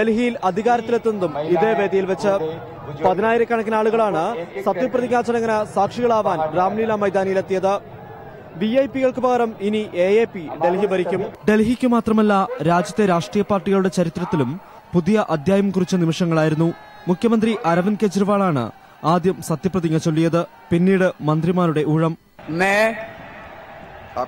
ഡൽഹിയിൽ അധികാരത്തിലെത്തുന്നതും ഇതേ വേദിയിൽ വെച്ച് പതിനായിരക്കണക്കിന് ആളുകളാണ് സത്യപ്രതിജ്ഞാ ചടങ്ങിന് സാക്ഷികളാവാൻ രാംലീല മൈതാനിയിലെത്തിയത്. വി ഐ പികൾക്ക് പകരം ഇനി എ എ പി ഡൽഹി ഭരിക്കും. ഡൽഹിക്ക് മാത്രമല്ല രാജ്യത്തെ രാഷ്ട്രീയ പാർട്ടികളുടെ ചരിത്രത്തിലും പുതിയ അധ്യായം കുറിച്ച നിമിഷങ്ങളായിരുന്നു. മുഖ്യമന്ത്രി അരവിന്ദ് കെജ്രിവാളാണ് ആദ്യം സത്യപ്രതിജ്ഞ ചൊല്ലിയത്. പിന്നീട് മന്ത്രിമാരുടെ ഊഴം.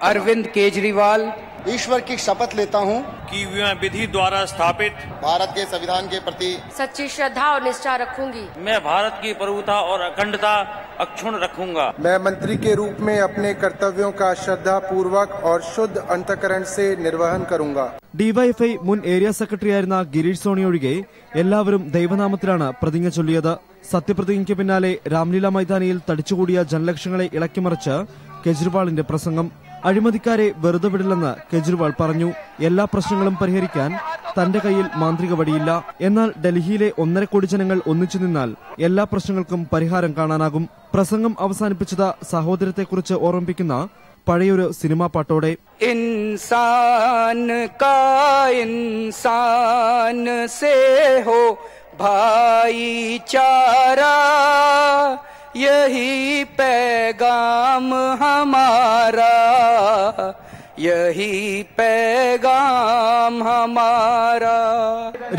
അരവിന്ദ് കെജ്രിവാൾ ईश्वर की शपथ लेता हूँ कि मैं विधि द्वारा स्थापित भारत के संविधान के प्रति सच्ची श्रद्धा और निष्ठा रखूंगी मैं भारत की प्रभुता और अखंडता अक्षुण रखूंगा मैं मंत्री के रूप में अपने कर्तव्यों का श्रद्धा पूर्वक और शुद्ध अंतकरण से निर्वहन करूंगा ഡിവൈഎഫ്ഐ മുൻ ഏരിയ സെക്രട്ടറിയായിരുന്ന ഗിരീഷ് സോണി ഒഴികെ എല്ലാവരും ദൈവനാമത്തിലാണ് പ്രതിജ്ഞ ചൊല്ലിയത് സത്യപ്രതിജ്ഞയ്ക്ക് പിന്നാലെ രാംലീല മൈതാനിയിൽ തടിച്ചുകൂടിയ ജനലക്ഷങ്ങളെ ഇളക്കിമറിച്ച് കെജ്രിവാളിന്റെ പ്രസംഗം അഴിമതിക്കാരെ വെറുതെ വിടില്ലെന്ന് കെജ്രിവാൾ പറഞ്ഞു എല്ലാ പ്രശ്നങ്ങളും പരിഹരിക്കാൻ തന്റെ കയ്യിൽ മാന്ത്രിക വടിയില്ല എന്നാൽ ഡൽഹിയിലെ ഒന്നര കോടി ജനങ്ങൾ ഒന്നിച്ചു നിന്നാൽ എല്ലാ പ്രശ്നങ്ങൾക്കും പരിഹാരം കാണാനാകും പ്രസംഗം അവസാനിപ്പിച്ചത് സഹോദരത്തെക്കുറിച്ച് ഓർമ്മിപ്പിക്കുന്ന പഴയൊരു സിനിമാ പാട്ടോടെ इंसान का इंसान से हो भाईचारा यही पैगाम हमारा യഹി പേഗാം ഹമാരാ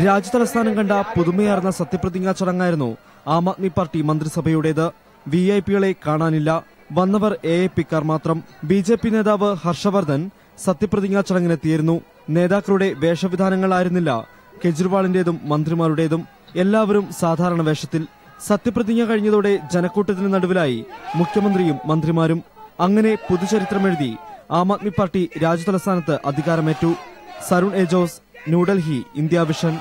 രാജ്യതലസ്ഥാനം കണ്ട പുതുമയാർന്ന സത്യപ്രതിജ്ഞാ ചടങ്ങായിരുന്നു ആം ആദ്മി പാർട്ടി മന്ത്രിസഭയുടേത്. വി ഐ പികളെ കാണാനില്ല. വന്നവർ എ എ പിക്കാർ മാത്രം. ബി ജെ പി നേതാവ് ഹർഷവർദ്ധൻ സത്യപ്രതിജ്ഞാ ചടങ്ങിനെത്തിയിരുന്നു. നേതാക്കളുടെ വേഷവിധാനങ്ങളായിരുന്നില്ല കെജ്രിവാളിന്റേതും മന്ത്രിമാരുടേതും എല്ലാവരും സാധാരണ വേഷത്തിൽ. സത്യപ്രതിജ്ഞ കഴിഞ്ഞതോടെ ജനക്കൂട്ടത്തിന് നടുവിലായി മുഖ്യമന്ത്രിയും മന്ത്രിമാരും. അങ്ങനെ പുതുചരിത്രമെഴുതി ആം ആദ്മി പാർട്ടി രാജ്യതലസ്ഥാനത്ത് അധികാരമേറ്റു. Sarun A Jose New Delhi India vision.